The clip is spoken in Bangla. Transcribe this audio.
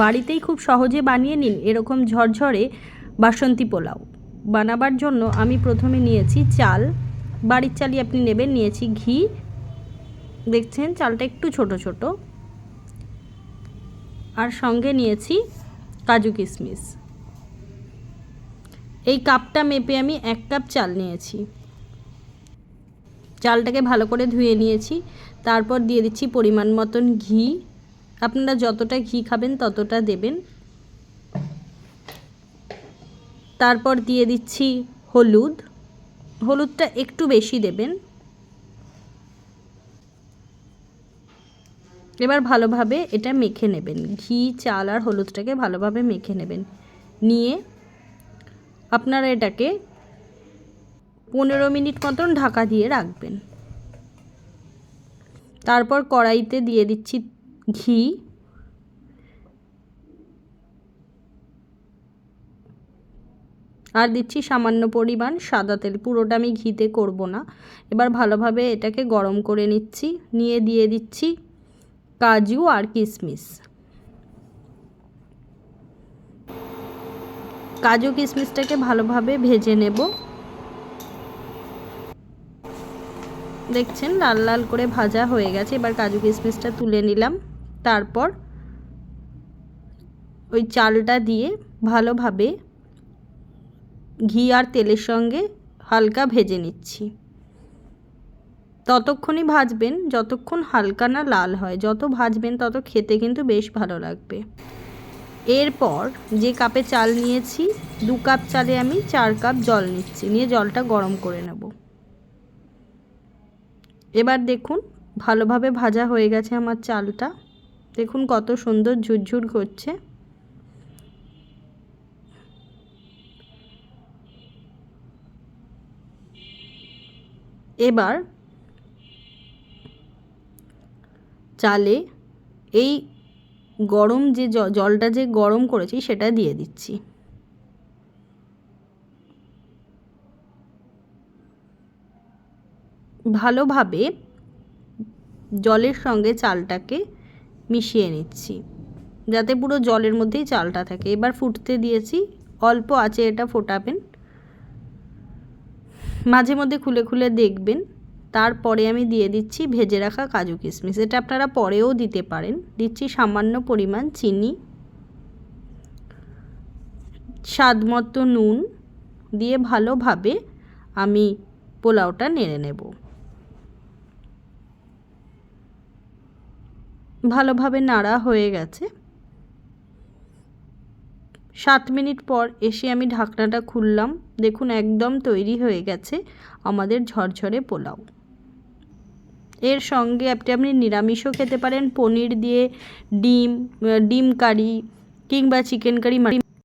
বাড়িতেই খুব সহজে বানিয়ে নিন এরকম ঝরঝরে বাসন্তী পোলাও। বানাবার জন্য আমি প্রথমে নিয়েছি চাল। বাড়ির চালই আপনি নেবেন, নিয়েছি ঘি। দেখছেন চালটা একটু ছোট ছোট। আর সঙ্গে নিয়েছি কাজু কিশমিশ। এই কাপটা মেপে আমি এক কাপ চাল নিয়েছি। চালটাকে ভালো করে ধুয়ে নিয়েছি। তারপর দিয়ে দিচ্ছি পরিমাণ মতন ঘি। আপনারা যতটা ঘি খাবেন, ততটা দেবেন। তারপর দিয়ে দিচ্ছি হলুদ। হলুদটা একটু বেশি দেবেন। এবার ভালোভাবে এটা মেখে নেবেন। ঘি, চাল আর হলুদটাকে ভালোভাবে মেখে নেবেন। নিয়ে আপনারা এটাকে পনেরো মিনিট মতন ঢাকা দিয়ে রাখবেন। তারপর কড়াইতে দিয়ে দিচ্ছি ঘি, আর দিচ্ছি সামান্য পরিমাণ সাদা তেল। পুরোটা আমি ঘিতে করব না। এবার ভালোভাবে এটাকে গরম করে নিচ্ছি। নিয়ে দিয়ে দিচ্ছি কাজু আর কিশমিশ কাজু কিশমিশটাকে ভালোভাবে ভেজে নেব। দেখছেন, লাল লাল করে ভাজা হয়ে গেছে। এবার কাজু কিশমিশটা তুলে নিলাম। তারপর ওই চালটা দিয়ে ভালোভাবে ঘি আর তেলের সঙ্গে হালকা ভেজে নিচ্ছি। ততক্ষণই ভাজবেন, যতক্ষণ হালকা না লাল হয়। যত ভাজবেন, তত খেতে কিন্তু বেশ ভালো লাগবে। এরপর যে কাপে চাল নিয়েছি, দু কাপ চালে আমি চার কাপ জল নিচ্ছি। নিয়ে জলটা গরম করে নেব। এবার দেখুন, ভালোভাবে ভাজা হয়ে গেছে আমার চালটা। দেখুন কত সুন্দর ঝুরঝুর করছে। এবার চালে এই গরম যে জলটা যে গরম করেছি সেটা দিয়ে দিচ্ছি। ভালোভাবে জলের সঙ্গে চালটাকে মিশিয়ে নিচ্ছি। যাতে পুরো জলের মধ্যেই চালটা থাকে। এবার ফুটতে দিয়েছি। অল্প আছে এটা ফোটাবেন। মাঝে মধ্যে খুলে খুলে দেখবেন। তারপরে আমি দিয়ে দিচ্ছি ভেজে রাখা কাজু কিশমিশ। এটা আপনারা পরেও দিতে পারেন। দিচ্ছি সামান্য পরিমাণ চিনি। স্বাদ নুন। দিয়ে ভালোভাবে আমি পোলাওটা নেড়ে নেব। ভালোভাবে নাড়া হয়ে গেছে। সাত মিনিট পর এসে আমি ঢাকনাটা খুললাম। দেখুন, একদম তৈরি হয়ে গেছে আমাদের ঝরঝরে পোলাও। এর সঙ্গে আপনি আপনি নিরামিষও খেতে পারেন। পনির দিয়ে ডিম ডিম কারি কিংবা চিকেন কারি